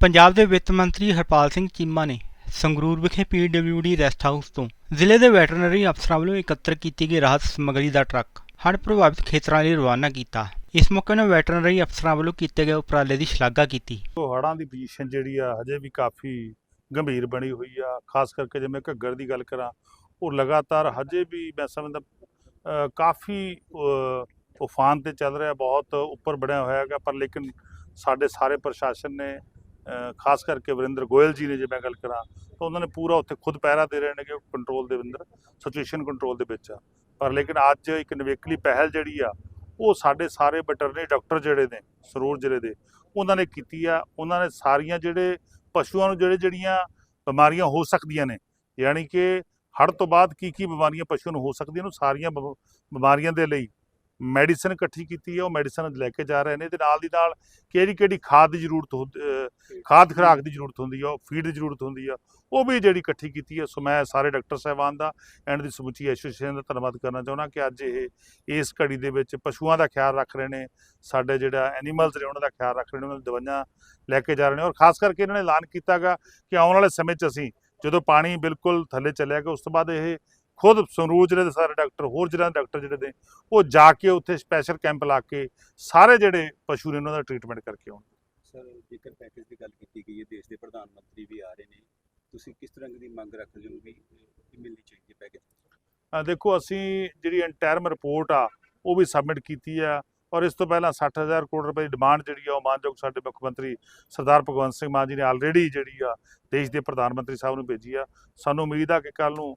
ਪੰਜਾਬ ਦੇ ਵਿੱਤ ਮੰਤਰੀ ਹਰਪਾਲ ਸਿੰਘ ਚੀਮਾ ਨੇ ਸੰਗਰੂਰ ਵਿਖੇ ਪੀਡਬਲਿਊਡੀ ਰੈਸਟ ਹਾਊਸ ਤੋਂ ਜ਼ਿਲ੍ਹੇ ਦੇ ਵੈਟਰਨਰੀ ਅਫਸਰਾਂ ਵੱਲੋਂ ਇਕੱਤਰ ਕੀਤੀ ਗਈ ਰਾਹਤ ਸਮੱਗਰੀ ਦਾ ਟਰੱਕ ਹੜ੍ਹ ਪ੍ਰਭਾਵਿਤ ਖੇਤਰਾਂ ਲਈ ਰਵਾਨਾ ਕੀਤਾ। ਇਸ ਮੌਕੇ ਉਹਨਾਂ ਵੈਟਰਨਰੀ ਅਫਸਰਾਂ ਵੱਲੋਂ ਕੀਤੇ ਗਏ ਉਪਰਾਲੇ ਦੀ ਸ਼ਲਾਘਾ ਕੀਤੀ। ਉਹ ਹੜ੍ਹਾਂ ਦੀ ਪੋਜੀਸ਼ਨ ਜਿਹੜੀ ਆ ਹਜੇ ਵੀ ਕਾਫੀ ਗੰਭੀਰ ਬਣੀ ਹੋਈ ਆ। ਖਾਸ ਕਰਕੇ ਜੇ ਮੈਂ ਘੱਗਰ ਦੀ ਗੱਲ ਕਰਾਂ ਉਹ ਲਗਾਤਾਰ ਹਜੇ ਵੀ ਮੈਂ ਸਮਝਦਾ ਕਾਫੀ ਅ, ਉਫਾਨ ਤੇ ਚੱਲ ਰਿਹਾ ਬਹੁਤ ਉੱਪਰ ਬਣਿਆ ਹੋਇਆ ਹੈਗਾ ਪਰ ਲੇਕਿਨ ਸਾਡੇ ਸਾਰੇ ਪ੍ਰਸ਼ਾਸਨ ਨੇ ਖਾਸ ਕਰਕੇ ਵਰਿੰਦਰ ਗੋਇਲ ਜੀ ਨੇ ਜੇ ਮੈਂ ਗੱਲ ਕਰਾਂ, ਤਾਂ ਉਹਨਾਂ ਨੇ ਪੂਰਾ ਉੱਥੇ ਖੁਦ ਪਹਿਰਾ ਦੇ ਰਹੇ ਨੇ ਕਿ ਕੰਟਰੋਲ ਦੇ ਅੰਦਰ ਸਿਚੁਏਸ਼ਨ ਕੰਟਰੋਲ ਦੇ ਵਿੱਚ ਆ। ਪਰ ਲੇਕਿਨ ਅੱਜ ਇੱਕ ਨਿਵੇਕਲੀ ਪਹਿਲ ਜਿਹੜੀ ਆ, ਉਹ ਸਾਡੇ ਸਾਰੇ ਵੈਟਰਨਰੀ ਡਾਕਟਰ ਜਿਹੜੇ ਨੇ ਸਰੂਰ ਜ਼ਿਲ੍ਹੇ ਦੇ, ਉਹਨਾਂ ਨੇ ਕੀਤੀ ਆ। ਉਹਨਾਂ ਨੇ ਸਾਰੀਆਂ ਜਿਹੜੇ ਪਸ਼ੂਆਂ ਨੂੰ ਜਿਹੜੇ ਜਿਹੜੀਆਂ ਬਿਮਾਰੀਆਂ ਹੋ ਸਕਦੀਆਂ ਨੇ, ਯਾਨੀ ਕਿ ਹੜ੍ਹ ਤੋਂ ਬਾਅਦ ਕੀ ਕੀ ਬਿਮਾਰੀਆਂ ਪਸ਼ੂ ਨੂੰ ਹੋ ਸਕਦੀਆਂ ਨੇ ਸਾਰੀਆਂ ਬਿਮ- ਬਿਮਾਰੀਆਂ ਦੇ ਲਈ ਮੈਡੀਸਨ ਇਕੱਠੀ ਕੀਤੀ ਹੈ ਉਹ ਮੈਡੀਸਨ ਲੈ ਕੇ ਜਾ ਰਹੇ ਨੇ। ਤੇ ਨਾਲ ਦੀ ਨਾਲ ਕਿਹੜੀ ਕਿਹੜੀ ਖਾਦ ਦੀ ਜ਼ਰੂਰਤ ਹੁੰਦੀ ਖਾਦ ਖੁਰਾਕ ਦੀ ਜ਼ਰੂਰਤ ਹੁੰਦੀ ਆ, ਉਹ ਫੀਡ ਦੀ ਜ਼ਰੂਰਤ ਹੁੰਦੀ ਆ, ਉਹ ਵੀ ਜਿਹੜੀ ਇਕੱਠੀ ਕੀਤੀ ਹੈ ਸੋ ਮੈਂ ਸਾਰੇ ਡਾਕਟਰ ਸਾਹਿਬਾਨ ਦਾ ਐਂਡ ਦੀ ਸਮੁੱਚੀ ਐਸੋਸੀਏਸ਼ਨ ਦਾ ਧੰਨਵਾਦ ਕਰਨਾ ਚਾਹੁੰਦਾ ਕਿ ਅੱਜ ਇਹ, ਇਸ ਘੜੀ ਦੇ ਵਿੱਚ ਪਸ਼ੂਆਂ ਦਾ ਖਿਆਲ ਰੱਖ ਰਹੇ ਨੇ, ਸਾਡੇ ਜਿਹੜਾ ਐਨੀਮਲਸ ਨੇ ਉਹਨਾਂ ਦਾ ਖਿਆਲ ਰੱਖ ਰਹੇ ਨੇ, ਉਹਨਾਂ ਦੀ ਦਵਾਈਆਂ ਲੈ ਕੇ ਜਾ ਰਹੇ ਨੇ ਔਰ ਖਾਸ ਕਰਕੇ ਇਹਨਾਂ ਨੇ ਐਲਾਨ ਕੀਤਾਗਾ ਕਿ ਆਉਣ ਵਾਲੇ ਸਮੇਂ 'ਚ ਅਸੀਂ ਜਦੋਂ ਪਾਣੀ ਬਿਲਕੁਲ ਥੱਲੇ ਚੱਲਿਆ ਗਿਆ ਉਸ ਤੋਂ ਬਾਅਦ ਇਹ ਖੁਦ ਸੰਗਰੂਰ ਜ਼ਿਲ੍ਹੇ ਦੇ ਸਾਰੇ ਡਾਕਟਰ, ਹੋਰ ਜ਼ਿਲ੍ਹਿਆਂ ਦੇ ਡਾਕਟਰ ਜਿਹੜੇ ਨੇ, ਉਹ ਜਾ ਕੇ ਉੱਥੇ ਸਪੈਸ਼ਲ ਕੈਂਪ ਲਾ ਕੇ ਸਾਰੇ ਜਿਹੜੇ ਪਸ਼ੂ ਨੇ ਉਹਨਾਂ ਦਾ ਟ੍ਰੀਟਮੈਂਟ ਕਰਕੇ ਆਉਣ। ਸਰ ਜੇਕਰ ਪੈਕੇਜ ਦੀ ਗੱਲ ਕੀਤੀ ਗਈ ਹੈ ਦੇਸ਼ ਦੇ ਪ੍ਰਧਾਨ ਮੰਤਰੀ ਵੀ ਆ ਰਹੇ ਨੇ ਤੁਸੀਂ ਕਿਸ ਤਰ੍ਹਾਂ ਦੀ ਮੰਗ ਰੱਖਦੇ ਹੋ ਵੀ ਇਹ ਮਿਲਣੀ ਚਾਹੀਦੀ ਹੈ ਪੈਕੇਜ ਦੇਖੋ ਅਸੀਂ ਜਿਹੜੀ ਇੰਟਰਮ ਰਿਪੋਰਟ ਆ ਉਹ ਵੀ ਸਬਮਿਟ ਕੀਤੀ ਆ ਔਰ ਇਸ ਤੋਂ ਪਹਿਲਾਂ 60000 ਕਰੋੜ ਰੁਪਏ ਦੀ ਡਿਮਾਂਡ ਜਿਹੜੀ ਆ ਉਹ ਮਾਨਯੋਗ ਸਾਡੇ ਮੁੱਖ ਮੰਤਰੀ ਸਰਦਾਰ ਭਗਵੰਤ ਸਿੰਘ ਮਾਨ ਜੀ ਨੇ ਆਲਰੇਡੀ ਜਿਹੜੀ ਆ ਦੇਸ਼ ਦੇ ਪ੍ਰਧਾਨ ਮੰਤਰੀ ਸਾਹਿਬ ਨੂੰ ਭੇਜੀ ਆ। ਸਾਨੂੰ ਉਮੀਦ ਆ ਕਿ ਕੱਲ ਨੂੰ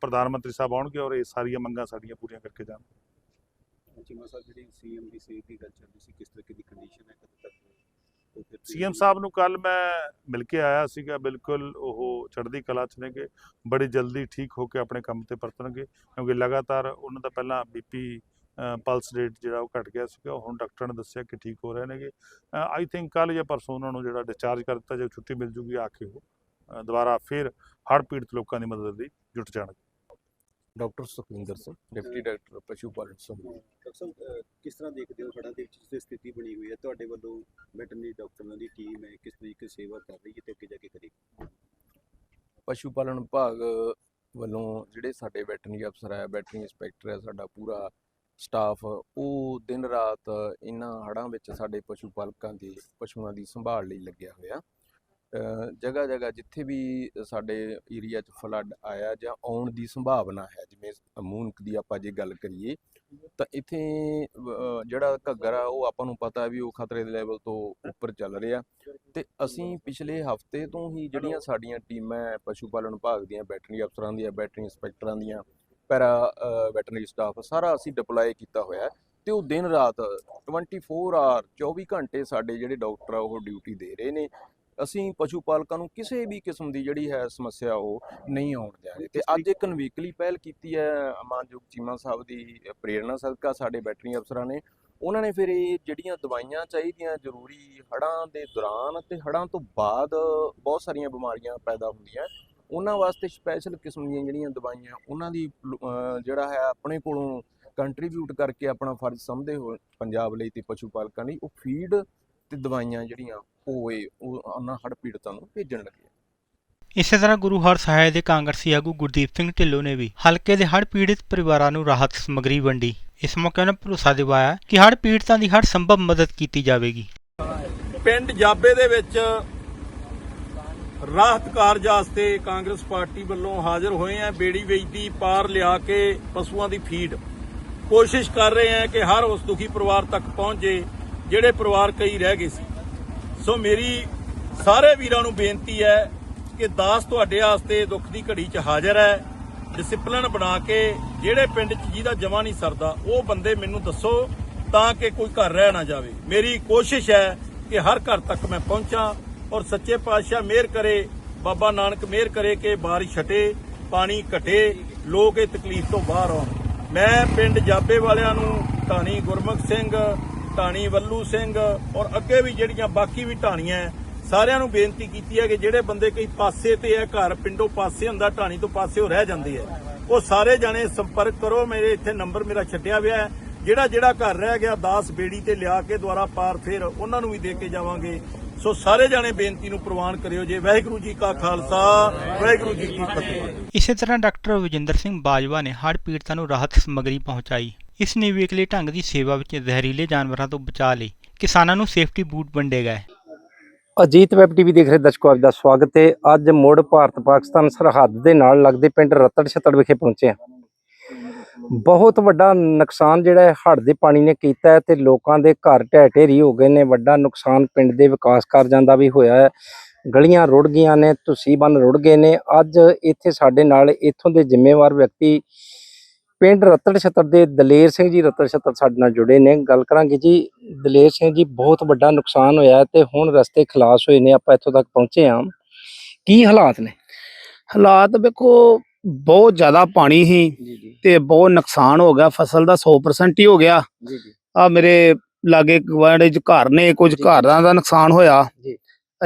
ਪ੍ਰਧਾਨ ਮੰਤਰੀ ਸਾਹਿਬ ਆਉਣਗੇ ਔਰ ਇਹ ਸਾਰੀਆਂ ਮੰਗਾਂ ਸਾਡੀਆਂ ਪੂਰੀਆਂ ਕਰਕੇ ਜਾਣ ਚੀਮਾ ਸਾਹਿਬ ਜਿਹੜੀ ਸੀਐਮ ਦੀ ਸਿਹਤ ਦੀ ਗੱਲ ਚੱਲ ਰਹੀ ਸੀ ਕਿਸ ਤਰ੍ਹਾਂ ਦੀ ਕੰਡੀਸ਼ਨ ਹੈ ਕਦੋਂ ਤੱਕ ਸੀਐਮ ਸਾਹਿਬ ਨੂੰ ਕੱਲ ਮੈਂ ਮਿਲ ਕੇ ਆਇਆ ਸੀਗਾ, ਬਿਲਕੁਲ ਉਹ ਚੜ੍ਹਦੀ ਕਲਾ ਚ ਨੇਗੇ, ਬੜੀ ਜਲਦੀ ਠੀਕ ਹੋ ਕੇ ਆਪਣੇ ਕੰਮ ਤੇ ਪਰਤਣਗੇ, ਕਿਉਂਕਿ ਲਗਾਤਾਰ ਉਹਨਾਂ ਦਾ ਪਹਿਲਾਂ ਬੀਪੀ ਪਲਸ ਰੇਟ ਜਿਹੜਾ ਉਹ ਘਟ ਗਿਆ ਸੀਗਾ, ਹੁਣ ਡਾਕਟਰ ਨੇ ਦੱਸਿਆ ਕਿ ਠੀਕ ਹੋ ਰਹੇ ਨੇਗੇ। ਆਈ ਥਿੰਕ ਕੱਲ ਜਾਂ ਪਰਸੋਂ ਉਹਨਾਂ ਨੂੰ ਜਿਹੜਾ ਡਿਸਚਾਰਜ ਕਰ ਦਿੱਤਾ, ਜੇ ਛੁੱਟੀ ਮਿਲ ਜੂਗੀ, ਆ ਕੇ ਉਹ ਦੁਬਾਰਾ ਫਿਰ ਹੜ੍ਹ ਪੀੜਤ ਲੋਕਾਂ ਦੀ ਮਦਦ ਲਈ ਜੁਟ ਜਾਣਗੇ। Doctor Sukhwinder Singh deputy director ਪਸ਼ੂ ਪਾਲਣ ਸਮੂਹ ਡਾਕਟਰ ਕਿਸ ਤਰ੍ਹਾਂ ਦੇਖਦੇ ਹੋ ਹੜ੍ਹਾਂ ਦੇ ਵਿੱਚ ਜਿਸ ਸਥਿਤੀ ਬਣੀ ਹੋਈ ਹੈ? ਤੁਹਾਡੇ ਵੱਲੋਂ ਵੈਟਰਨਰੀ ਡਾਕਟਰਾਂ ਦੀ ਟੀਮ ਹੈ ਕਿਸ ਤਰੀਕੇ ਸੇਵਾ ਕਰ ਰਹੀ ਹੈ ਤੇ ਅੱਗੇ ਜਾ ਕੇ ਕਰੇਗੀ ਪਸ਼ੂ ਪਾਲਣ ਵਿਭਾਗ ਵੱਲੋਂ ਜਿਹੜੇ ਸਾਡੇ ਵੈਟਰਨਰੀ ਅਫਸਰ ਹੈ ਵੈਟਰਨਰੀ ਇੰਸਪੈਕਟਰ ਹੈ ਸਾਡਾ ਪੂਰਾ ਸਟਾਫ ਉਹ ਦਿਨ ਰਾਤ ਇਹਨਾਂ ਹੜ੍ਹਾਂ ਵਿੱਚ ਸਾਡੇ ਪਸ਼ੂ ਪਾਲਕਾਂ ਦੀ ਪਸ਼ੂਆਂ ਦੀ ਸੰਭਾਲ ਲਈ ਲੱਗਿਆ ਹੋਇਆ। ਜਗ੍ਹਾ ਜਗ੍ਹਾ ਜਿੱਥੇ ਵੀ ਸਾਡੇ ਏਰੀਆ 'ਚ ਫਲੱਡ ਆਇਆ ਜਾਂ ਆਉਣ ਦੀ ਸੰਭਾਵਨਾ ਹੈ ਜਿਵੇਂ ਮੂਨਕ ਦੀ ਆਪਾਂ ਜੇ ਗੱਲ ਕਰੀਏ ਤਾਂ ਇੱਥੇ ਜਿਹੜਾ ਘੱਗਰ ਆ ਉਹ ਆਪਾਂ ਨੂੰ ਪਤਾ ਵੀ ਉਹ ਖਤਰੇ ਦੇ ਲੈਵਲ ਤੋਂ ਉੱਪਰ ਚੱਲ ਰਿਹਾ ਤੇ ਅਸੀਂ ਪਿਛਲੇ ਹਫ਼ਤੇ ਤੋਂ ਹੀ ਜਿਹੜੀਆਂ ਸਾਡੀਆਂ ਟੀਮਾਂ ਪਸ਼ੂ ਪਾਲਣ ਵਿਭਾਗ ਦੀਆਂ ਵੈਟਰਨਰੀ ਅਫਸਰਾਂ ਦੀਆਂ ਵੈਟਰਨਰੀ ਇੰਸਪੈਕਟਰਾਂ ਦੀਆਂ ਪੈਰਾ ਵੈਟਰਨਰੀ ਸਟਾਫ ਸਾਰਾ ਅਸੀਂ ਡਿਪਲੋਏ ਕੀਤਾ ਹੋਇਆ ਤੇ ਉਹ ਦਿਨ ਰਾਤ 24 ਆਰ 24 ਘੰਟੇ ਸਾਡੇ ਜਿਹੜੇ ਡਾਕਟਰ ਆ ਉਹ ਡਿਊਟੀ ਦੇ ਰਹੇ ਨੇ ਅਸੀਂ ਪਸ਼ੂ ਪਾਲਕਾਂ ਨੂੰ ਕਿਸੇ ਵੀ ਕਿਸਮ ਦੀ ਜਿਹੜੀ ਹੈ ਸਮੱਸਿਆ ਉਹ ਨਹੀਂ ਆਉਣ ਦਿਆਂਗੇ ਤੇ ਅੱਜ ਇੱਕ ਨਵੀਕਲੀ ਪਹਿਲ ਕੀਤੀ ਹੈ ਮਾਨਯੋਗ ਚੀਮਾ ਸਾਹਿਬ ਦੀ ਪ੍ਰੇਰਣਾ ਸਦਕਾ ਸਾਡੇ ਵੈਟਰਨਰੀ ਅਫਸਰਾਂ ਨੇ। ਉਹਨਾਂ ਨੇ ਫਿਰ ਇਹ ਜਿਹੜੀਆਂ ਦਵਾਈਆਂ ਚਾਹੀਦੀਆਂ ਜ਼ਰੂਰੀ ਹੜ੍ਹਾਂ ਦੇ ਦੌਰਾਨ ਤੇ ਹੜ੍ਹਾਂ ਤੋਂ ਬਾਅਦ ਬਹੁਤ ਸਾਰੀਆਂ ਬਿਮਾਰੀਆਂ ਪੈਦਾ ਹੁੰਦੀਆਂ। ਉਹਨਾਂ ਵਾਸਤੇ ਸਪੈਸ਼ਲ ਕਿਸਮ ਦੀਆਂ ਜਿਹੜੀਆਂ ਦਵਾਈਆਂ ਉਹਨਾਂ ਦੀ ਜਿਹੜਾ ਹੈ ਆਪਣੇ ਕੋਲੋਂ ਕੰਟਰੀਬਿਊਟ ਕਰਕੇ ਆਪਣਾ ਫਰਜ਼ ਸਮਝਦੇ ਹੋ ਪੰਜਾਬ ਲਈ ਤੇ ਪਸ਼ੂ ਪਾਲਕਾਂ ਲਈ ਉਹ ਫੀਡ ਤੇ ਦਵਾਈਆਂ ਜਿਹੜੀਆਂ ਉਹ ਇਹ ਉਹ ਉਹਨਾਂ ਹੜ੍ਹ ਪੀੜਤਾਂ ਨੂੰ ਭੇਜਣ ਲੱਗੇ ਇਸੇ ਤਰ੍ਹਾਂ ਗੁਰੂ ਹਰ ਸਹਾਇ ਦੇ ਕਾਂਗਰਸੀ ਆਗੂ ਗੁਰਦੀਪ ਸਿੰਘ ਢਿੱਲੋਂ ਨੇ ਵੀ ਹਲਕੇ ਦੇ ਹੜ੍ਹ ਪੀੜਿਤ ਪਰਿਵਾਰਾਂ ਨੂੰ ਰਾਹਤ ਸਮੱਗਰੀ ਵੰਡੀ। ਇਸ ਮੌਕੇ ਉਹਨਾਂ ਭਰੋਸਾ ਦਿਵਾਇਆ ਕਿ ਹੜ੍ਹ ਪੀੜਤਾਂ ਦੀ ਹਰ ਸੰਭਵ ਮਦਦ ਕੀਤੀ ਜਾਵੇਗੀ। ਪਿੰਡ ਜਾਬੇ ਦੇ ਵਿੱਚ ਰਾਹਤ ਕਾਰਜ ਵਾਸਤੇ ਕਾਂਗਰਸ ਪਾਰਟੀ ਵੱਲੋਂ ਹਾਜ਼ਰ ਹੋਏ ਆ। ਬੇੜੀ ਵੇਚਦੀ ਪਾਰ ਲਿਆ ਕੇ ਪਸ਼ੂਆਂ ਦੀ ਫੀਡ। ਕੋਸ਼ਿਸ਼ ਕਰ ਰਹੇ ਆ ਕਿ ਹਰ ਉਸ ਦੁਖੀ ਪਰਿਵਾਰ ਤੱਕ ਪਹੁੰਚੇ। ਜਿਹੜੇ ਪਰਿਵਾਰ ਕਈ ਰਹਿ ਗਏ ਸੀ। ਸੋ ਮੇਰੀ ਸਾਰੇ ਵੀਰਾਂ ਨੂੰ ਬੇਨਤੀ ਹੈ ਕਿ ਦਾਸ ਤੁਹਾਡੇ ਵਾਸਤੇ ਦੁੱਖ ਦੀ ਘੜੀ 'ਚ ਹਾਜ਼ਰ ਹੈ। ਡਿਸਪਲਿਨ ਬਣਾ ਕੇ ਜਿਹੜੇ ਪਿੰਡ 'ਚ ਜਿਹਦਾ ਜਮਾ ਨਹੀਂ ਸਰਦਾ, ਉਹ ਬੰਦੇ ਮੈਨੂੰ ਦੱਸੋ ਤਾਂ ਕਿ ਕੋਈ ਘਰ ਰਹਿ ਨਾ ਜਾਵੇ। ਮੇਰੀ ਕੋਸ਼ਿਸ਼ ਹੈ ਕਿ ਹਰ ਘਰ ਤੱਕ ਮੈਂ ਪਹੁੰਚਾਂ ਔਰ ਸੱਚੇ ਪਾਤਸ਼ਾਹ ਮਿਹਰ ਕਰੇ, ਬਾਬਾ ਨਾਨਕ ਮਿਹਰ ਕਰੇ ਕਿ ਬਾਰਿਸ਼ ਛਟੇ, ਪਾਣੀ ਘਟੇ, ਲੋਕ ਇਹ ਤਕਲੀਫ ਤੋਂ ਬਾਹਰ ਆਉਣ। ਮੈਂ ਪਿੰਡ ਜਾਬੇ ਵਾਲਿਆਂ ਨੂੰ ਧਾਨੀ ਗੁਰਮੁਖ ਸਿੰਘ ਢਾਣੀ ਵੱਲੂ ਸਿੰਘ ਔਰ ਅੱਗੇ ਵੀ ਜਿਹੜੀਆਂ ਬਾਕੀ ਵੀ ਢਾਣੀਆਂ ਸਾਰਿਆਂ ਨੂੰ ਬੇਨਤੀ ਕੀਤੀ ਹੈ ਕਿ ਜਿਹੜੇ ਬੰਦੇ ਕਈ ਪਾਸੇ ਤੇ ਹੈ ਘਰ, ਪਿੰਡੋਂ ਪਾਸੇ ਹੁੰਦਾ, ਢਾਣੀ ਤੋਂ ਪਾਸੇ ਉਹ ਰਹਿ ਜਾਂਦੇ ਹੈ ਉਹ ਸਾਰੇ ਜਾਣੇ ਸੰਪਰਕ ਕਰੋ, ਮੇਰੇ ਇੱਥੇ ਨੰਬਰ ਮੇਰਾ ਛੱਡਿਆ ਹੋਇਆ ਹੈ ਜਿਹੜਾ ਜਿਹੜਾ ਘਰ ਰਹਿ ਗਿਆ, ਦਾਸ ਬੇੜੀ ਤੇ ਲਿਆ ਕੇ ਦੁਆਰਾ ਪਾਰ ਫਿਰ ਉਹਨਾਂ ਨੂੰ ਵੀ ਦੇ ਕੇ ਜਾਵਾਂਗੇ। ਸੋ ਸਾਰੇ ਜਾਣੇ ਬੇਨਤੀ ਨੂੰ ਪ੍ਰਵਾਨ ਕਰਿਓ ਜੇ ਵਾਹਿਗੁਰੂ ਜੀ ਕਾ ਖਾਲਸਾ ਵਾਹਿਗੁਰੂ ਜੀ ਕੀ ਫਤਿਹ। ਇਸੇ ਤਰ੍ਹਾਂ ਡਾਕਟਰ ਵਿਜੇਂਦਰ ਸਿੰਘ ਬਾਜਵਾ ਨੇ ਹੜ੍ਹ ਪੀੜਤਾਂ ਨੂੰ ਰਾਹਤ ਸਮੱਗਰੀ ਪਹੁੰਚਾਈ। ਇਸ ਨਿਵੇਕਲੇ ਢੰਗ ਦੀ ਸੇਵਾ ਵਿੱਚ ਜ਼ਹਿਰੀਲੇ ਜਾਨਵਰਾਂ ਤੋਂ ਬਚਾਅ ਲਈ। ਕਿਸਾਨਾਂ ਨੂੰ ਸੇਫਟੀ ਬੂਟ ਵੰਡੇ ਗਏ। ਅਜੀਤ ਵੈਬ ਟੀਵੀ ਦੇਖ ਰਹੇ ਦਰਸ਼ਕੋ ਆਪ ਦਾ ਸਵਾਗਤ ਹੈ। ਅੱਜ ਮੁੜ ਭਾਰਤ ਪਾਕਿਸਤਾਨ ਸਰਹੱਦ ਦੇ ਨਾਲ ਲੱਗਦੇ ਪਿੰਡ ਰਤੜ ਛਤੜ ਵਿਖੇ ਪਹੁੰਚੇ ਹਾਂ। ਬਹੁਤ ਵੱਡਾ ਨੁਕਸਾਨ ਜਿਹੜਾ ਹੈ ਹੜ੍ਹ ਦੇ ਪਾਣੀ ਨੇ ਕੀਤਾ ਹੈ ਤੇ ਲੋਕਾਂ ਦੇ ਘਰ ਢਹਿ ਢੇਰੀ ਹੋ ਗਏ ਨੇ। ਵੱਡਾ ਨੁਕਸਾਨ ਪਿੰਡ ਦੇ ਵਿਕਾਸ ਕਾਰਜਾਂ ਦਾ ਵੀ ਹੋਇਆ ਹੈ। ਗਲੀਆਂ ਰੁੜ ਗਈਆਂ ਨੇ, ਤੁਸੀਂ ਬੰਨ ਰੁੜ ਗਏ ਨੇ। ਅੱਜ ਇੱਥੇ ਸਾਡੇ ਨਾਲ ਇੱਥੋਂ ਦੇ ਜ਼ਿੰਮੇਵਾਰ ਵਿਅਕਤੀ ਪਿੰਡ ਰਤੜ ਛੱਤਰ ਦੇ ਦਲੇਰ ਸਿੰਘ ਜੀ, ਰਤੜ ਛੱਤਰ ਸਾਡੇ ਨਾਲ ਜੁੜੇ ਨੇ। ਗੱਲ ਕਰਾਂਗੇ ਜੀ, ਦਲੇਰ ਸਿੰਘ ਜੀ, ਬਹੁਤ ਵੱਡਾ ਨੁਕਸਾਨ ਹੋਇਆ ਹੈ ਤੇ ਹੁਣ ਰਸਤੇ ਖਲਾਸ ਹੋਏ ਨੇ, ਆਪਾਂ ਇੱਥੋਂ ਤੱਕ ਪਹੁੰਚੇ ਹਾਂ। ਕੀ ਹਾਲਾਤ ਨੇ? ਹਾਲਾਤ ਵੇਖੋ ਬਹੁਤ ਜ਼ਿਆਦਾ ਪਾਣੀ ਸੀ ਤੇ ਬਹੁਤ ਨੁਕਸਾਨ ਹੋ ਗਿਆ ਫਸਲ ਦਾ 100% ਹੀ ਹੋ ਗਿਆ। ਆ ਮੇਰੇ ਲਾਗੇ ਗਵਾਂਢ ਚ ਘਰ ਨੇ ਕੁਝ। ਘਰਾਂ ਦਾ ਨੁਕਸਾਨ ਹੋਇਆ।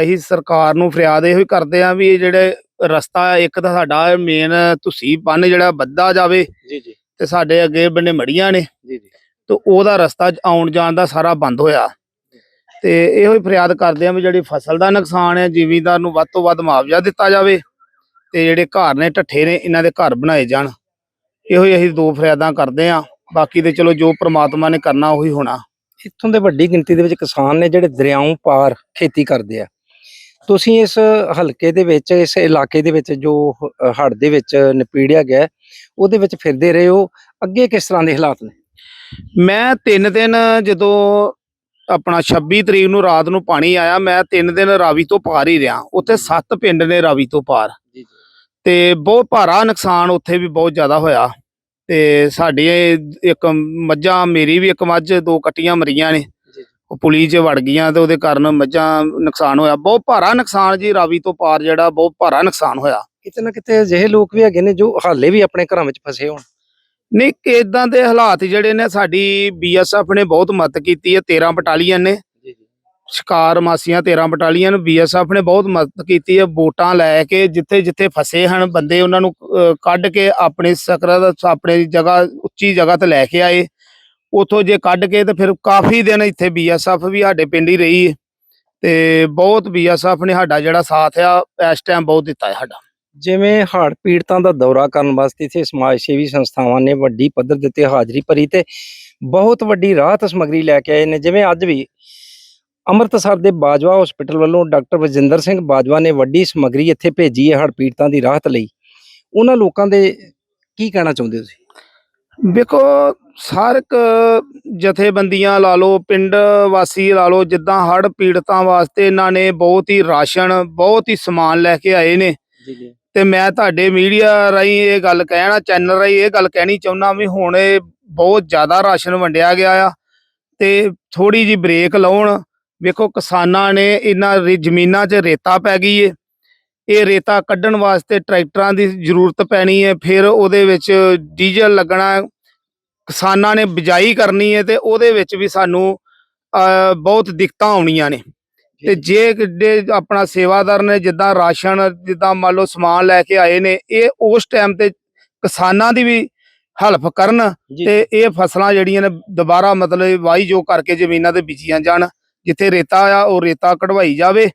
ਅਸੀਂ ਸਰਕਾਰ ਨੂੰ ਫਰਿਆਦ ਇਹੋ ਹੀ ਕਰਦੇ ਆ ਵੀ ਇਹ ਜਿਹੜੇ ਰਸਤਾ ਇੱਕ ਤਾਂ ਸਾਡਾ ਮੇਨ ਤੁਸੀਂ ਬੰਨ ਜਿਹੜਾ ਵੱਧਾ ਜਾਵੇ ਜੀ ਜੀ। ਤੇ ਸਾਡੇ ਅੱਗੇ ਬੰਨੇ ਮੜੀਆਂ ਨੇ। ਜੀ ਜੀ। ਤੇ ਉਹਦਾ ਰਸਤਾ ਆਉਣ ਜਾਣ ਦਾ ਸਾਰਾ ਬੰਦ ਹੋਇਆ। ਤੇ ਇਹੋ ਹੀ ਫਰਿਆਦ ਕਰਦੇ ਆ ਵੀ ਜਿਹੜੀ ਫਸਲ ਦਾ ਨੁਕਸਾਨ ਹੈ ਜ਼ਿਮੀਂਦਾਰ ਨੂੰ ਵੱਧ ਤੋਂ ਵੱਧ ਮੁਆਵਜ਼ਾ ਦਿੱਤਾ ਜਾਵੇ। ਤੇ ਜਿਹੜੇ ਘਰ ਨੇ ਢੱਠੇ ਨੇ ਇਹਨਾਂ ਦੇ ਘਰ ਬਣਾਏ ਜਾਣ। ਇਹੋ ਹੀ ਅਸੀਂ ਦੋ ਫਰਿਆਦਾਂ ਕਰਦੇ ਆ। ਬਾਕੀ ਤੇ ਚਲੋ ਜੋ ਪ੍ਰਮਾਤਮਾ ਨੇ ਕਰਨਾ ਉਹੀ ਹੋਣਾ। ਇੱਥੋਂ ਦੇ ਵੱਡੀ ਗਿਣਤੀ ਦੇ ਵਿੱਚ ਕਿਸਾਨ ਨੇ ਜਿਹੜੇ ਦਰਿਆਓਂ ਪਾਰ ਖੇਤੀ ਕਰਦੇ ਆ। ਤੁਸੀਂ ਇਸ ਹਲਕੇ ਦੇ ਵਿੱਚ ਇਸ ਇਲਾਕੇ ਦੇ ਵਿੱਚ ਜੋ ਹੜ੍ਹ ਦੇ ਵਿੱਚ ਨਿਪੀੜਿਆ ਗਿਆ ਉਹਦੇ ਵਿੱਚ ਫਿਰਦੇ ਰਹੇ ਹੋ। ਅੱਗੇ ਕਿਸ ਤਰ੍ਹਾਂ ਦੇ ਹਾਲਾਤ ਨੇ? ਮੈਂ ਤਿੰਨ ਦਿਨ ਜਦੋਂ ਆਪਣਾ 26 ਤਰੀਕ ਨੂੰ ਰਾਤ ਨੂੰ ਪਾਣੀ ਆਇਆ ਮੈਂ ਤਿੰਨ ਦਿਨ ਰਾਵੀ ਤੋਂ ਪਾਰ ਹੀ ਰਿਹਾ। ਉੱਥੇ ਸੱਤ ਪਿੰਡ ਨੇ ਰਾਵੀ ਤੋਂ ਪਾਰ। ਤੇ ਬਹੁਤ ਭਾਰਾ ਨੁਕਸਾਨ ਉੱਥੇ ਵੀ ਬਹੁਤ ਜ਼ਿਆਦਾ ਹੋਇਆ। ਤੇ ਸਾਡੀ ਇੱਕ ਮੱਝਾਂ ਮੇਰੀ ਵੀ ਇੱਕ ਮੱਝ ਦੋ ਕੱਟੀਆਂ ਮਰੀਆਂ ਨੇ। ਉਹ ਪੁਲੀ 'ਚ ਵੜ ਗਈਆਂ ਤੇ ਉਹਦੇ ਕਾਰਨ ਮੱਝਾਂ ਨੁਕਸਾਨ ਹੋਇਆ। ਬਹੁਤ ਭਾਰਾ ਨੁਕਸਾਨ ਜੀ ਰਾਵੀ ਤੋਂ ਪਾਰ ਜਿਹੜਾ ਬਹੁਤ ਭਾਰਾ ਨੁਕਸਾਨ ਹੋਇਆ। ਕਿਤੇ ਨਾ ਕਿਤੇ ਅਜਿਹੇ ਲੋਕ ਵੀ ਹੈਗੇ ਨੇ ਜੋ ਹਾਲੇ ਵੀ ਆਪਣੇ ਘਰਾਂ ਵਿੱਚ ਫਸੇ ਹੋਣ। ਨਹੀਂ ਇਦਾਂ ਦੇ ਹਾਲਾਤ ਜਿਹੜੇ ਨੇ ਸਾਡੀ ਬੀਐਸਐਫ ਨੇ ਬਹੁਤ ਮਦਦ ਕੀਤੀ ਹੈ 13 ਬਟਾਲੀਅਨ ਨੇ। ਸ਼ਿਕਾਰ ਮਾਸੀਆਂ 13 ਬਟਾਲੀਅਨ ਬੀਐਸਐਫ ਨੇ ਬਹੁਤ ਮਦਦ ਕੀਤੀ ਹੈ, ਵੋਟਾਂ ਲੈ ਕੇ ਜਿੱਥੇ ਜਿੱਥੇ ਫਸੇ ਹਨ, ਬੰਦੇ ਉਹਨਾਂ ਨੂੰ ਕੱਢ ਕੇ ਆਪਣੇ ਸਕਰਾ ਦਾ ਆਪਣੇ ਜਗ੍ਹਾ, ਉੱਚੀ ਜਗ੍ਹਾ ਤੇ ਲੈ ਕੇ ਆਏ। ਉਥੋਂ ਜੇ ਕੱਢ ਕੇ ਤੇ ਫਿਰ ਕਾਫੀ ਦਿਨ ਇੱਥੇ ਬੀਐਸਐਫ ਵੀ ਸਾਡੇ ਪਿੰਡ ਹੀ ਰਹੀ ਹੈ। ਤੇ ਬਹੁਤ ਬੀਐਸਐਫ ਨੇ ਸਾਡਾ ਜਿਹੜਾ ਸਾਥ ਆ, ਇਸ ਟਾਈਮ ਬਹੁਤ ਦਿੱਤਾ ਹੈ ਸਾਡਾ। ਜਿਵੇਂ ਹੜ੍ਹ ਪੀੜਤਾਂ ਦਾ ਦੌਰਾ ਕਰਨ ਵਾਸਤੇ ਇੱਥੇ ਸਮਾਜ ਸੇਵੀ ਸੰਸਥਾਵਾਂ ਨੇ ਵੱਡੀ ਪੱਧਰ ਦਿੱਤੇ ਹਾਜ਼ਰੀ ਭਰੀ ਤੇ ਬਹੁਤ ਵੱਡੀ ਰਾਹਤ ਸਮੱਗਰੀ ਲੈ ਕੇ ਆਏ ਨੇ। ਜਿਵੇਂ ਅੱਜ ਵੀ ਅੰਮ੍ਰਿਤਸਰ ਦੇ ਬਾਜਵਾ ਹਸਪੀਟਲ ਵੱਲੋਂ ਡਾਕਟਰ ਵਜਿੰਦਰ ਸਿੰਘ ਬਾਜਵਾ ਨੇ ਵੱਡੀ ਸਮੱਗਰੀ ਇੱਥੇ ਭੇਜੀ ਹੈ ਹੜ੍ਹ ਪੀੜਤਾਂ ਦੀ ਰਾਹਤ ਲਈ। ਉਹਨਾਂ ਲੋਕਾਂ ਦੇ ਕੀ ਕਹਿਣਾ ਚਾਹੁੰਦੇ ਹੋ ਤੁਸੀਂ? ਵੇਖੋ ਸਾਰਕ ਜਥੇਬੰਦੀਆਂ ਲਾ ਲਓ ਪਿੰਡ ਵਾਸੀ ਲਾ ਲਓ ਜਿੱਦਾਂ ਹੜ੍ਹ ਪੀੜਤਾਂ ਵਾਸਤੇ ਇਹਨਾਂ ਨੇ ਬਹੁਤ ਹੀ ਰਾਸ਼ਨ ਬਹੁਤ ਹੀ ਸਮਾਨ ਲੈ ਕੇ ਆਏ ਨੇ। ਤੇ ਮੈਂ ਤੁਹਾਡੇ ਮੀਡੀਆ ਰਾਹੀਂ ਇਹ ਗੱਲ ਕਹਿਣਾ ਚੈਨਲ ਰਾਹੀਂ ਇਹ ਗੱਲ ਕਹਿਣੀ ਚਾਹੁੰਦਾ ਵੀ ਹੁਣ ਇਹ ਬਹੁਤ ਜ਼ਿਆਦਾ ਰਾਸ਼ਨ ਵੰਡਿਆ ਗਿਆ ਆ ਤੇ ਥੋੜੀ ਜੀ ਬ੍ਰੇਕ ਲਾਉਣ ਵੇਖੋ ਕਿਸਾਨਾਂ ਨੇ ਇਹਨਾਂ ਜ਼ਮੀਨਾਂ 'ਚ ਰੇਤਾ ਪੈ ਗਈ ਏ। ਇਹ ਰੇਤਾ ਕੱਢਣ ਵਾਸਤੇ ਟਰੈਕਟਰਾਂ ਦੀ ਜ਼ਰੂਰਤ ਪੈਣੀ ਹੈ ਫਿਰ ਉਹਦੇ ਵਿੱਚ ਡੀਜ਼ਲ ਲੱਗਣਾ ਕਿਸਾਨਾਂ ਨੇ ਬਿਜਾਈ ਕਰਨੀ ਹੈ ਤੇ ਉਹਦੇ ਵਿੱਚ ਵੀ ਸਾਨੂੰ ਬਹੁਤ ਦਿੱਕਤਾਂ ਆਉਣੀਆਂ ਨੇ। ਤੇ ਜੇ। ਕਿੱਡੇ ਆਪਣਾ ਸੇਵਾਦਾਰ ਨੇ ਜਿੱਦਾਂ ਰਾਸ਼ਨ ਜਿੱਦਾਂ ਮੰਨ ਲਓ ਸਮਾਨ ਲੈ ਕੇ ਆਏ ਨੇ ਇਹ ਉਸ ਟਾਈਮ ਤੇ ਕਿਸਾਨਾਂ ਦੀ ਵੀ ਹੈਲਪ ਕਰਨ ਤੇ ਇਹ ਫਸਲਾਂ ਜਿਹੜੀਆਂ ਨੇ ਦੁਬਾਰਾ ਮਤਲਬ ਵਾਹੀ ਜੋ ਕਰਕੇ ਜ਼ਮੀਨਾਂ ਤੇ ਬੀਜੀਆਂ ਜਾਣ। ਜਿੱਥੇ ਰੇਤਾ ਆ, ਉਹ ਰੇਤਾ ਕਢਵਾਈ ਜਾਵੇ।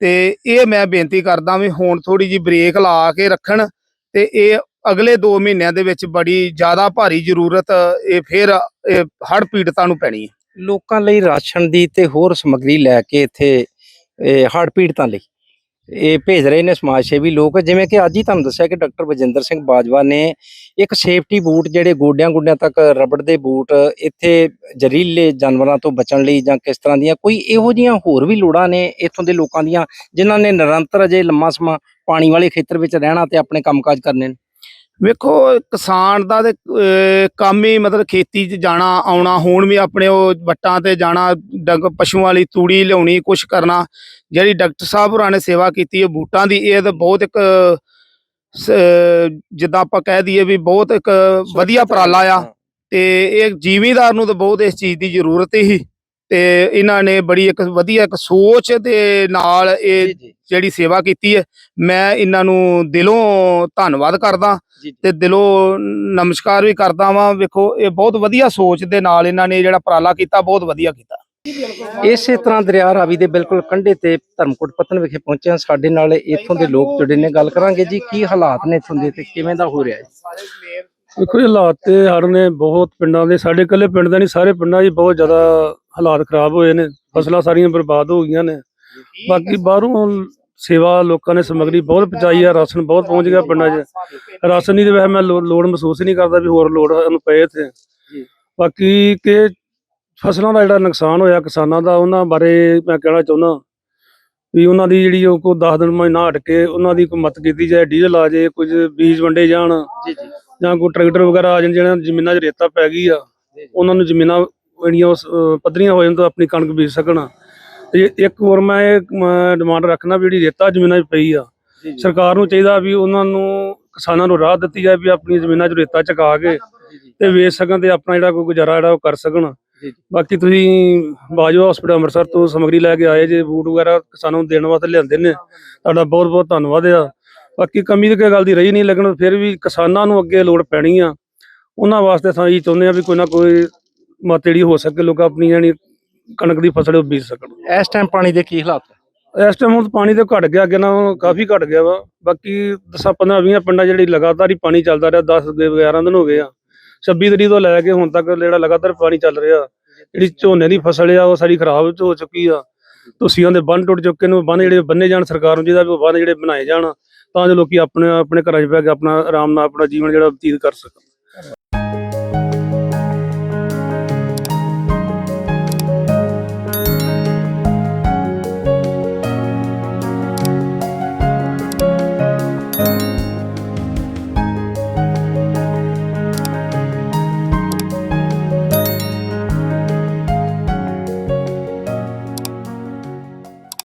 ਤੇ ਇਹ ਮੈਂ ਬੇਨਤੀ ਕਰਦਾ ਵੀ ਹੁਣ ਥੋੜੀ ਜੀ ਬ੍ਰੇਕ ਲਾ ਕੇ ਰੱਖਣ ਤੇ ਇਹ ਅਗਲੇ 2 ਮਹੀਨਿਆਂ ਦੇ ਵਿੱਚ ਬੜੀ ਜ਼ਿਆਦਾ ਭਾਰੀ ਜ਼ਰੂਰਤ, ਇਹ ਫੇਰ ਹੜ ਪੀੜਤਾਂ ਨੂੰ ਪੈਣੀ ਹੈ। ਲੋਕਾਂ ਲਈ ਰਾਸ਼ਨ ਦੀ ਤੇ ਹੋਰ ਸਮੱਗਰੀ ਲੈ ਕੇ ਇੱਥੇ, ਇਹ ਹੜ੍ਹ ਪੀੜਤਾਂ ਲਈ। ਇਹ ਭੇਜ ਰਹੇ ਨੇ ਸਮਾਜ ਸੇਵੀ ਲੋਕ। ਜਿਵੇਂ ਕਿ ਅੱਜ ਹੀ ਤੁਹਾਨੂੰ ਦੱਸਿਆ ਕਿ ਡਾਕਟਰ ਬਜਿੰਦਰ ਸਿੰਘ ਬਾਜਵਾ ਨੇ ਇੱਕ ਸੇਫਟੀ ਬੂਟ ਜਿਹੜੇ ਗੋਡਿਆਂ ਗੋਡਿਆਂ ਤੱਕ ਰਬੜ ਦੇ ਬੂਟ ਇੱਥੇ ਜ਼ਹਿਰੀਲੇ ਜਾਨਵਰਾਂ ਤੋਂ ਬਚਣ ਲਈ ਜਾਂ ਕਿਸ ਤਰ੍ਹਾਂ ਦੀਆਂ ਕੋਈ ਇਹੋ ਜਿਹੀਆਂ ਹੋਰ ਵੀ ਲੋੜਾਂ ਨੇ ਇੱਥੋਂ ਦੇ ਲੋਕਾਂ ਦੀਆਂ, ਜਿਨ੍ਹਾਂ ਨੇ ਨਿਰੰਤਰ ਅਜੇ ਲੰਮਾ ਸਮਾਂ ਪਾਣੀ ਵਾਲੇ ਖੇਤਰ ਵਿੱਚ ਰਹਿਣਾ ਤੇ ਆਪਣੇ ਕੰਮਕਾਜ ਕਰਨੇ ਨੇ? ਵੇਖੋ ਕਿਸਾਨ ਦਾ ਤੇ ਕੰਮ ਹੀ ਮਤਲਬ ਖੇਤੀ 'ਚ ਜਾਣਾ ਆਉਣਾ ਹੁਣ ਵੀ ਆਪਣੇ ਉਹ ਵੱਟਾਂ ਤੇ ਜਾਣਾ ਡੰਗ ਪਸ਼ੂਆਂ ਵਾਲੀ ਤੂੜੀ ਲਿਆਉਣੀ ਕੁਛ ਕਰਨਾ। ਜਿਹੜੀ ਡਾਕਟਰ ਸਾਹਿਬ ਹੋਰਾਂ ਨੇ ਸੇਵਾ ਕੀਤੀ ਹੈ ਬੂਟਾਂ ਦੀ ਇਹ ਤਾਂ ਬਹੁਤ ਇੱਕ ਜਿੱਦਾਂ ਆਪਾਂ ਕਹਿ ਦਈਏ ਵੀ ਬਹੁਤ ਇੱਕ ਵਧੀਆ ਉਪਰਾਲਾ ਆ। ਤੇ ਇਹ ਜ਼ਿਮੀਂਦਾਰ ਨੂੰ ਤਾਂ ਬਹੁਤ ਇਸ ਚੀਜ਼ ਦੀ ਜ਼ਰੂਰਤ ਹੀ। ਤੇ ਇਹਨਾਂ ਨੇ ਬੜੀ ਇੱਕ ਵਧੀਆ ਇੱਕ ਸੋਚ ਦੇ ਨਾਲ ਇਹ ਜੀ ਜੀ। ਜਿਹੜੀ ਸੇਵਾ ਕੀਤੀ ਹੈ। ਮੈਂ ਇਹਨਾਂ ਨੂੰ ਦਿਲੋਂ ਧੰਨਵਾਦ ਕਰਦਾ ਜੀ ਤੇ ਦਿਲੋਂ ਨਮਸਕਾਰ ਵੀ ਕਰਦਾ ਵਾਂ। ਵੇਖੋ ਇਹ ਬਹੁਤ ਵਧੀਆ ਸੋਚ ਦੇ ਨਾਲ ਇਹਨਾਂ ਨੇ ਜਿਹੜਾ ਉਪਰਾਲਾ ਕੀਤਾ ਬਹੁਤ ਵਧੀਆ ਕੀਤਾ। ਇਸੇ ਤਰ੍ਹਾਂ ਦਰਿਆ ਰਾਵੀ ਦੇ ਬਿਲਕੁਲ ਕੰਢੇ ਤੇ ਧਰਮਕੋਟ ਪਤਨ ਵਿਖੇ ਪਹੁੰਚੇ ਹਾਂ। ਸਾਡੇ ਨਾਲ ਇੱਥੋਂ ਦੇ ਲੋਕ ਜੁੜੇ ਨੇ। ਗੱਲ ਕਰਾਂਗੇ ਜੀ ਕੀ ਹਾਲਾਤ ਨੇ ਇੱਥੋਂ ਦੇ ਤੇ ਕਿਵੇਂ ਦਾ ਹੋ ਰਿਹਾ ਹੈ? ਦੇਖੋ ਇਹ ਹਾਲਾਤ ਤੇ ਹੜ੍ਹ ਨੇ ਬਹੁਤ ਪਿੰਡਾਂ ਦੇ ਸਾਡੇ ਇਕੱਲੇ ਪਿੰਡ ਦੇ ਨਹੀਂ ਸਾਰੇ ਪਿੰਡਾਂ 'ਚ ਬਹੁਤ ਜ਼ਿਆਦਾ ਹਾਲਾਤ ਖਰਾਬ ਹੋਏ ਨੇ ਫਸਲਾਂ ਸਾਰੀਆਂ ਬਰਬਾਦ ਹੋ ਗਈਆਂ ਨੇ। ਬਾਕੀ ਬਾਹਰੋਂ ਸੇਵਾ ਲੋਕਾਂ ਨੇ ਸਮੱਗਰੀ ਬਹੁਤ ਪਹੁੰਚਾਈ ਆ ਰਾਸ਼ਨ ਬਹੁਤ ਪਹੁੰਚ ਗਿਆ ਪਿੰਡਾਂ 'ਚ। ਰਾਸ਼ਨ ਦੀ ਤੇ ਵੈਸੇ ਮੈਂ ਲੋੜ ਮਹਿਸੂਸ ਹੀ ਨਹੀਂ ਕਰਦਾ ਵੀ ਹੋਰ ਲੋੜ ਸਾਨੂੰ ਪਏ ਇੱਥੇ। ਬਾਕੀ ਕਿ ਫਸਲਾਂ ਦਾ ਜਿਹੜਾ ਨੁਕਸਾਨ ਹੋਇਆ ਕਿਸਾਨਾਂ ਦਾ ਉਹਨਾਂ ਬਾਰੇ ਮੈਂ ਕਹਿਣਾ ਚਾਹੁੰਦਾ ਵੀ ਉਹਨਾਂ ਦੀ ਜਿਹੜੀ ਉਹ ਕੋ 10 ਦਿਨ ਮਹੀਨਾ ਹਟ ਕੇ ਉਹਨਾਂ ਦੀ ਕੋਈ ਮਦਦ ਕੀਤੀ ਜਾਏ ਡੀਜ਼ਲ ਆ ਜਾਏ ਕੁਝ ਬੀਜ ਵੰਡੇ ਜਾਣ ਜੀ ਜੀ। ਜਾਂ ਕੋਈ ਟਰੈਕਟਰ ਵਗੈਰਾ ਆ ਜਾਣ ਜਿਹਨਾਂ ਜ਼ਮੀਨਾਂ 'ਚ ਰੇਤਾ ਪੈ ਗਈ ਆ ਉਹਨਾਂ ਨੂੰ ਜ਼ਮੀਨਾਂ ਜਿਹੜੀਆਂ ਉਸ, ਪੱਧਰੀਆਂ ਹੋ ਜਾਣ ਤਾਂ ਆਪਣੀ ਕਣਕ ਬੀਜ ਸਕਣ। ਤੇ ਇੱਕ ਹੋਰ ਮੈਂ ਇਹ ਡਿਮਾਂਡ ਰੱਖਣਾ ਵੀ ਜਿਹੜੀ ਰੇਤਾ ਜ਼ਮੀਨਾਂ 'ਚ ਪਈ ਆ ਸਰਕਾਰ ਨੂੰ ਚਾਹੀਦਾ ਵੀ ਉਹਨਾਂ ਨੂੰ ਕਿਸਾਨਾਂ ਨੂੰ ਰਾਹ ਦਿੱਤੀ ਜਾਏ ਵੀ ਆਪਣੀ ਜ਼ਮੀਨਾਂ 'ਚ ਰੇਤਾ ਚਕਾ ਕੇ ਤੇ ਵੇਚ ਸਕਣ ਤੇ ਆਪਣਾ ਜਿਹੜਾ ਕੋਈ ਗੁਜ਼ਾਰਾ ਜਿਹੜਾ ਉਹ ਕਰ ਸਕਣ। ਬਾਕੀ ਤੁਸੀਂ ਬਾਜਵਾ ਹਸਪੀਟਲ ਅੰਮ੍ਰਿਤਸਰ ਤੋਂ ਸਮਗਰੀ ਲੈ ਕੇ ਆਏ ਜੇ ਬੂਟ ਵਗੈਰਾ ਕਿਸਾਨਾਂ ਨੂੰ ਦੇਣ ਵਾਸਤੇ ਲਿਆਂਦੇ ਨੇ ਤੁਹਾਡਾ ਬਹੁਤ ਬਹੁਤ ਧੰਨਵਾਦ ਆ। ਬਾਕੀ ਕਮੀ ਤਾਂ ਕੋਈ ਗੱਲ ਦੀ ਰਹੀ ਨਹੀਂ ਲੇਕਿਨ ਫਿਰ ਵੀ ਕਿਸਾਨਾਂ ਨੂੰ ਅੱਗੇ ਲੋੜ ਪੈਣੀ ਆ। ਉਹਨਾਂ ਵਾਸਤੇ ਅਸੀਂ ਚਾਹੁੰਦੇ ਆ ਵੀ ਕੋਈ ਨਾ ਕੋਈ ਮਤ ਜਿਹੜੀ ਹੋ ਸਕੇ ਲੋਕ ਆਪਣੀ ਜਿਹੜੀ ਕਣਕ ਦੀ ਫਸਲ ਉਹ ਬੀਜ ਸਕਣ। ਇਸ ਟਾਈਮ ਪਾਣੀ ਦੇ ਕੀ ਹਾਲਾਤ ਹੈ ਇਸ ਟਾਈਮ ਹੁਣ ਪਾਣੀ ਤੇ ਘਟ ਗਿਆ ਅੱਗੇ ਨਾਲੋਂ ਕਾਫੀ ਘਟ ਗਿਆ ਵਾ। ਬਾਕੀ 10 15 20 ਪਿੰਡਾਂ ਜਿਹੜੀ ਲਗਾਤਾਰ ਹੀ ਪਾਣੀ ਚੱਲਦਾ ਰਿਹਾ 10 ਦੇ 11 ਦਿਨ ਹੋ ਗਏ ਆ। 26 ਤਰੀਕ ਤੋਂ ਲੈ ਕੇ ਹੁਣ ਤੱਕ ਜਿਹੜਾ ਲਗਾਤਾਰ ਪਾਣੀ ਚੱਲ ਰਿਹਾ ਜਿਹੜੀ ਝੋਨੇ ਦੀ ਫਸਲ ਆ ਉਹ ਸਾਰੀ ਖਰਾਬ ਹੋ ਚੁੱਕੀ ਆ। ਤੁਸੀਆਂ ਦੇ ਬੰਨ ਟੁੱਟ ਚੁੱਕੇ ਨੇ ਬੰਨ ਜਿਹੜੇ ਬੰਨੇ ਜਾਣ ਸਰਕਾਰ ਨੂੰ ਜਿਹਦਾ ਵੀ ਬੰਨ ਜਿਹੜੇ ਬਣਾਏ ਜਾਣ ਤਾਂ ਜੋ ਲੋਕੀ ਆਪਣੇ ਆਪਣੇ ਘਰਾਂ 'ਚ ਬਹਿ ਕੇ ਆਪਣਾ ਆਰਾਮ ਨਾਲ ਆਪਣਾ ਜੀਵਨ ਜਿਹੜਾ ਬਤੀਤ ਕਰ ਸਕਣ।